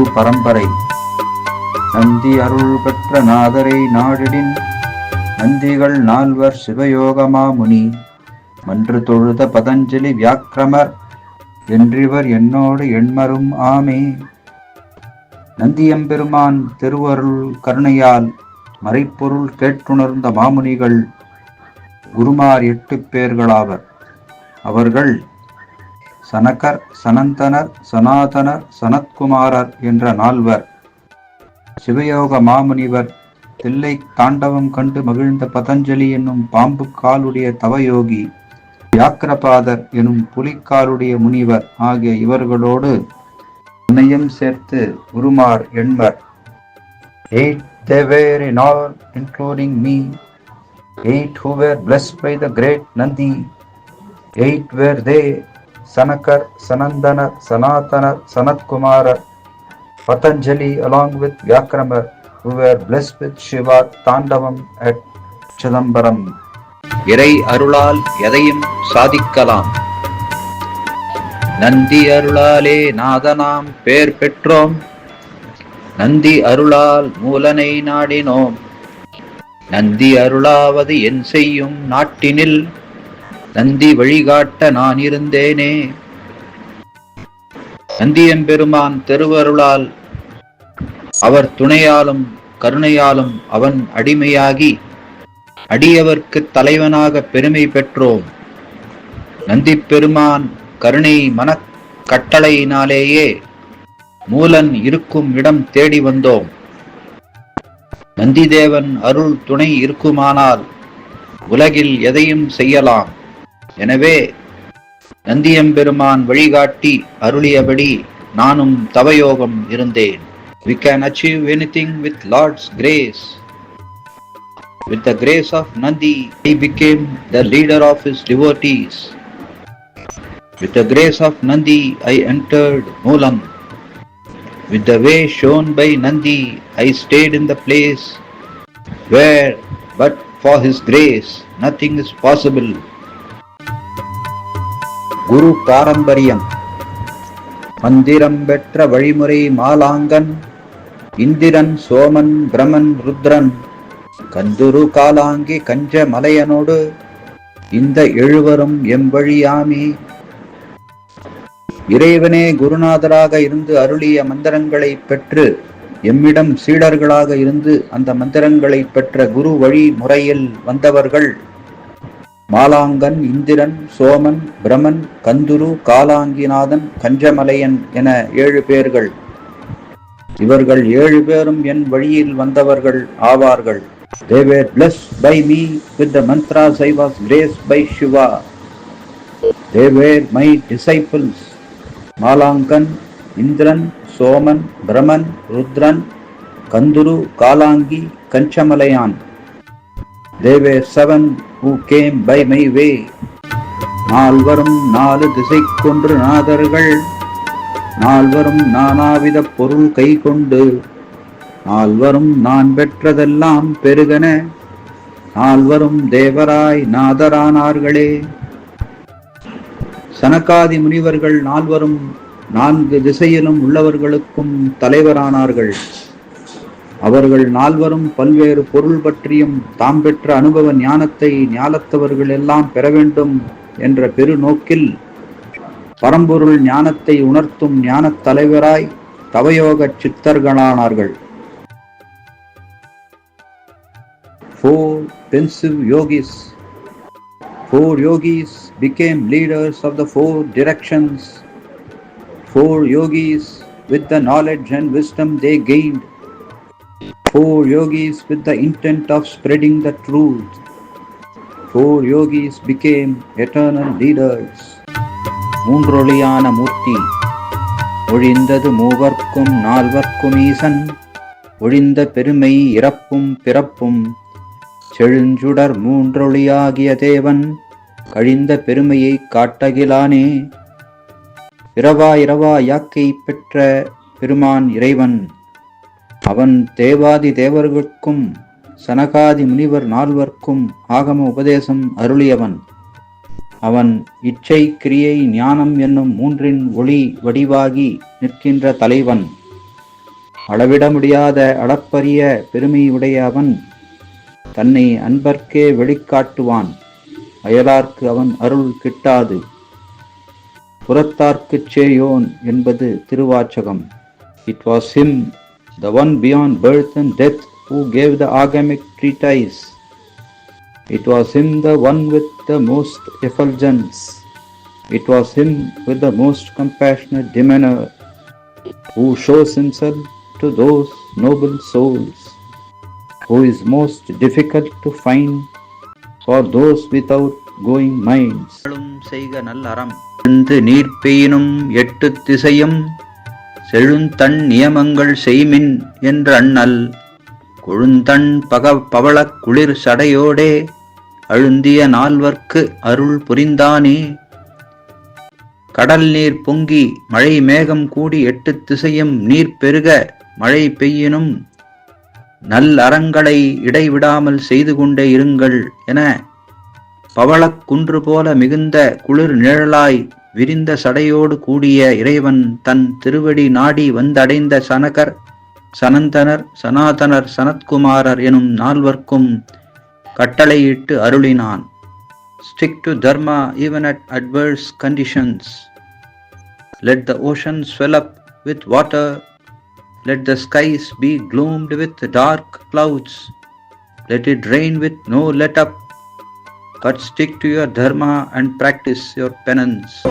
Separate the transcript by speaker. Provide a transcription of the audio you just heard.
Speaker 1: குரு பரம்பரை. நந்தி அருள் பெற்ற நாதரை நாடிடின் நந்திகள் நால்வர் சிவயோகமா முனி. மன்று தொழுத பதஞ்சலி வியாக்கிரமர் என்றிவர் என்னோடு எண்மரும் ஆமே. நந்தியம்பெருமான் திருவருள் கருணையால் மறைப்பொருள் கேட்டுணர்ந்த மாமுனிகள் குருமார் எட்டு பேர்களாவர். அவர்கள் சனகர் சனந்தனர் சனாதனர் சனத்குமாரர் என்ற நால்வர். சிவயோக மாமுனிவர் தில்லை தாண்டவம் கண்டு மகிழ்ந்த பதஞ்சலி என்னும் பாம்பு காலுடைய தவயோகி வியாக்கிரபாதர் எனும் புலிக்காலுடைய முனிவர் ஆகிய இவர்களோடு இணையம் சேர்த்து உருமார் என்பர். Eight they were in all including me. Eight who were blessed by the great nandi. Eight were they sanakar sanandana sanatana sanatkumara patanjali along with vyakramar who were blessed with shiva tandavam at chidambaram இறை அருளால் எதையும் சாதிக்கலாம் நந்தி அருளாலே நாதனாம் பேர் பெற்றோம் நந்தி அருளால் மூலனை நாடினோம் நந்தி அருளாவது என் செய்யும் நாட்டினில் நந்தி வழிகாட்ட நான் இருந்தேனே நந்தியம்பெருமான் திருவருளால் அவர் துணையாலும் கருணையாலும் அவன் அடிமையாகி அடியவர்க்கு தலைவனாக பெருமை பெற்றோம். நந்தி பெருமான் கருணை மனக்கட்டளையினாலேயே மூலன் இருக்கும் இடம் தேடி வந்தோம். நந்திதேவன் அருள் துணை இருக்குமானால் உலகில் எதையும் செய்யலாம். எனவே நந்தியம்பெருமான் வழிகாட்டி அருளியபடி நானும் தவயோகம் இருந்தேன் we can achieve anything with lord's grace with the grace of nandi he became the leader of his devotees with the grace of nandi i entered moolam with the way shown by Nandi, I stayed in the place where, but for his grace, nothing is possible. குரு பாரம்பரியம். மந்திரம் பெற்ற வழிமுறை மாலாங்கன் இந்திரன் சோமன் பிரமன் ருத்ரன். கந்துரு காலாங்கி கஞ்ச மலையனோடு இந்த எழுவரும் எம்வழியாமே இறைவனே குருநாதராக இருந்து அருளிய மந்திரங்களை பெற்று எம்மிடம் சீடர்களாக இருந்து அந்த மந்திரங்களை பெற்ற குரு வழி முறையில் வந்தவர்கள். மாலாங்கன் இந்திரன் சோமன் பிரமன் கந்துரு காலாங்கிநாதன் கஞ்சமலையன் என ஏழு பேர்கள் இவர்கள் ஏழு பேரும் என் வழியில் வந்தவர்கள் ஆவார்கள் They were blessed by me with the mantras I was graced by Shiva. They were my disciples. Malangan Indiran Soman Braman Rudran கந்துரு Kalangi Kanjamalaiyan Deve seven who by my way நால்வரும் நாலு திசை கொன்று நாதர்கள். நால்வரும் நானாவித பொருள் கை கொண்டு நால்வரும் நான் பெற்றதெல்லாம் பெருகன. நால்வரும் தேவராய் நாதரானார்களே. சனகாதி முனிவர்கள் நால்வரும் நான்கு திசையிலும் உள்ளவர்களுக்கும் தலைவரானார்கள். அவர்கள் நால்வரும் பல்வேறு பொருள் பற்றியும் தாம் பெற்ற அனுபவ ஞானத்தை ஞானத்தவர்கள் எல்லாம் பெற வேண்டும் என்ற பெருநோக்கில் பரம்பொருள் ஞானத்தை உணர்த்தும் ஞானத் தலைவராய் தவயோக சித்தர்களானார்கள் four pensive yogis four yogis became leaders of the four directions four yogis with the knowledge and wisdom they gained Four yogis, with the intent of spreading the truth. Four yogis became eternal leaders. மூன்றொழியான மூர்த்தி. ஒழிந்தது மூவர்க்கும் நால்வர்க்கும் ஈசன். ஒழிந்த பெருமை இறப்பும் பிறப்பும். செழுஞ்சுடர் மூன்றொழியாகிய தேவன் கழிந்த பெருமையை காட்டகிலானே. இரவா இரவா யாக்கை பெற்ற பெருமான் இறைவன். அவன் தேவாதி தேவர்களுக்கும் சனகாதி முனிவர் நால்வர்க்கும் ஆகம உபதேசம் அருளியவன். அவன் இச்சை கிரியை ஞானம் என்னும் மூன்றின் ஒளி வடிவாகி நிற்கின்ற தலைவன். அளவிட முடியாத அளப்பரிய பெருமையுடைய அவன் தன்னை அன்பர்க்கே வெளிக்காட்டுவான். அயலார்க்கு அவன் அருள் கிட்டாது. புறத்தார்க்குச் சேயோன் என்பது Thiruvasagam. It was him the one beyond birth and death who gave the agamic treatise it was him the one with the most effulgence it was him with the most compassionate demeanor who shows himself to those noble souls who is most difficult to find for those without going minds செய்க நல்லறம் இருந்து நீர் பெய்யினும் எட்டு திசையும் செழுந்தண் நியமங்கள் செய்மின் என்ற அண்ணல் கொழுந்தண் பக பவளக் குளிர் சடையோடே அழுந்திய நால்வர்க்கு அருள் புரிந்தானே? கடல் நீர் பொங்கி மழை மேகம் கூடி எட்டு திசையும் நீர் பெருக மழை பெய்யினும் நல் அறங்களை இடைவிடாமல் செய்து கொண்டே இருங்கள் என பவளக் குன்று போல மிகுந்த குளிர் நிழலாய் விரிந்த சடையோடு கூடிய இறைவன் தன் திருவடி நாடி வந்தடைந்த சனகர் சனந்தனர் சனாதனர் சனத்குமாரர் எனும் நால்வர்க்கும் கட்டளையிட்டு அருளினான். Stick to dharma even at adverse conditions let the ocean swell up with water let the skies be gloomed with dark clouds let it rain with no let up but stick to your dharma and practice your penance